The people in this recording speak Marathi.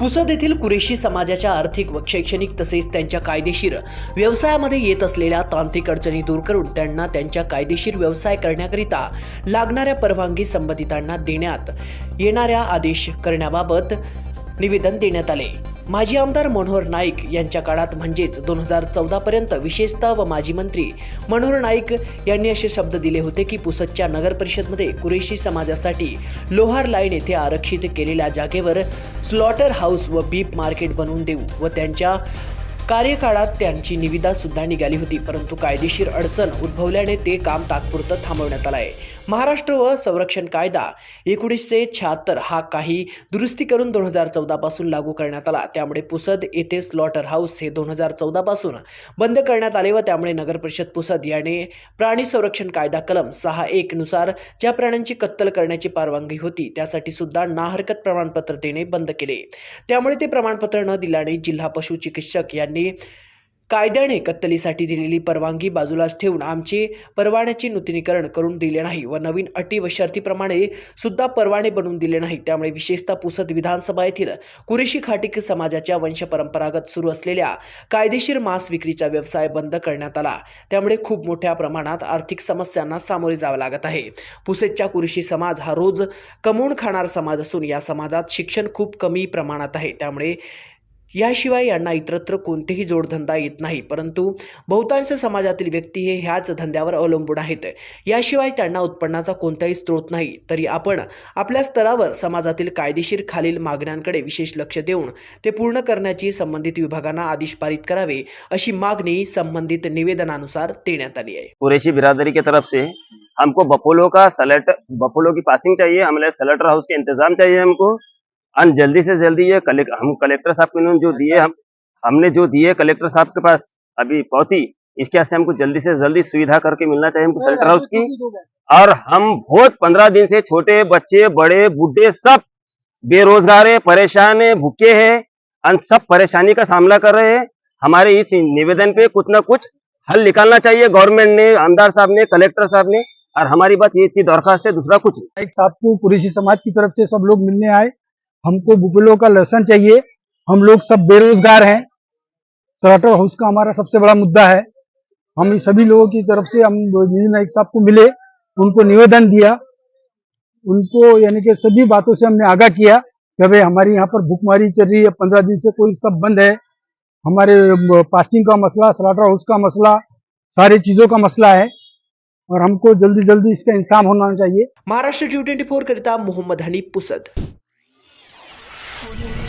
पुसद येथील कुरेशी समाजाच्या आर्थिक व शैक्षणिक तसेच त्यांच्या कायदेशीर व्यवसायामध्ये येत असलेल्या तांत्रिक अडचणी दूर करून त्यांना त्यांच्या कायदेशीर व्यवसाय करण्याकरिता लागणाऱ्या परवानगी संबंधितांना देण्यात येणाऱ्या आदेश करण्याबाबत निवेदन देण्यात आले. माजी आमदार मनोहर नाईक यांच्या काळात म्हणजेच दोन हजार चौदापर्यंत विशेषतः व माजी मंत्री मनोहर नाईक यांनी असे शब्द दिले होते की पुसदच्या नगर परिषदमध्ये कुरेशी समाजासाठी लोहार लाईन येथे आरक्षित केलेल्या जागेवर स्लॉटर हाऊस व बीप मार्केट बनवून देऊ व त्यांच्या कार्यकाळात त्यांची निविदा सुद्धा निघाली होती परंतु कायदेशीर अडचण उद्भवल्याने ते काम तात्पुरतं थांबवण्यात आलं आहे महाराष्ट्र व संरक्षण कायदा एकोणीसशे शहात्तर हा काही दुरुस्ती करून दोन हजार चौदापासून लागू करण्यात आला. त्यामुळे पुसद येथे स्लॉटर हाऊस हे दोन हजार चौदापासून बंद करण्यात आले व त्यामुळे नगर परिषद पुसद याने प्राणी संरक्षण कायदा कलम सहा एक नुसार ज्या प्राण्यांची कत्तल करण्याची परवानगी होती त्यासाठी सुद्धा नाहरकत प्रमाणपत्र देणे बंद केले. त्यामुळे ते प्रमाणपत्र न दिल्याने जिल्हा पशुचिकित्सक यांनी यांनी कायद्याने कत्तलीसाठी दिलेली परवानगी बाजूलाच ठेवून आमचे परवान्याचे नूतनीकरण करून दिले नाही व नवीन अटी व शर्तीप्रमाणे सुद्धा परवाने बनवून दिले नाही. त्यामुळे विशेषतः पुसद विधानसभा येथील कुरेशी खाटिक समाजाच्या वंशपरंपरागत सुरू असलेल्या कायदेशीर मांस विक्रीचा व्यवसाय बंद करण्यात आला. त्यामुळे खूप मोठ्या प्रमाणात आर्थिक समस्यांना सामोरे जावं लागत आहे. पुसेदच्या कुरेशी समाज हा रोज कमवून खाणारा समाज असून या समाजात शिक्षण खूप कमी प्रमाणात आहे. त्यामुळे याशिवाय यांना इतरत्र कोणतेही जोडधंदा येत नाही. परंतु बहुतांश समाजातील व्यक्ती हे ह्याच धंद्यावर अवलंबून आहेत. याशिवाय त्यांना उत्पन्नाचा कोणताही स्रोत नाही. तरी आपण आपल्या स्तरावर समाजातील कायदेशीर खालील मागण्यांकडे विशेष लक्ष देऊन ते पूर्ण करण्याची संबंधित विभागांना आदेश पारित करावे अशी मागणी संबंधित निवेदनानुसार देण्यात आली आहे. पुरेशी बिरादरी की तरफ से हमको बपोलो का सलेट बपोलो की पासिंग चाहिए हमें सलेटर हाउस के इंतजाम चाहिए हमको। और जल्दी से जल्दी ये कलेक्ट हम कलेक्टर साहब को जो दिए हम हमने जो दिए कलेक्टर साहब के पास अभी पहुँची इसके वास्ते हमको जल्दी से जल्दी सुविधा करके मिलना चाहिए हमको सलेटर हाउस की। और हम बहुत पंद्रह दिन से छोटे बच्चे बड़े बूढ़े सब बेरोजगार है परेशान है भूखे है और सब परेशानी का सामना कर रहे हैं। हमारे इस निवेदन पे कुछ ना कुछ हल निकालना चाहिए गवर्नमेंट ने आमदार साहब ने कलेक्टर साहब ने और हमारी बात ये इतनी दरखास्त है दूसरा कुछ एक साहब को कुरेशी समाज की तरफ़ से सब लोग मिलने आए। हमको बुफेलो का लहसन चाहिए। हम लोग सब बेरोजगार हैं। स्लॉटर हाउस का हमारा सबसे बड़ा मुद्दा है। हम सभी लोगों की तरफ़ से हम नाइक साहब को मिले, उनको निवेदन दिया। उनको यानी कि सभी बातों से हमने आगाह किया कि भाई हमारी यहाँ पर भूखमारी चल रही है, पंद्रह दिन से कोई सब बंद है। हमारे पासिंग का मसला स्लॉटर हाउस का मसला, सारी चीज़ों का मसला है। और हमको जल्दी जल्दी इसका इंसाम होना चाहिए। महाराष्ट्र जी ट्वेंटी फोर करता मोहम्मद हनीफ पुसद। Audio.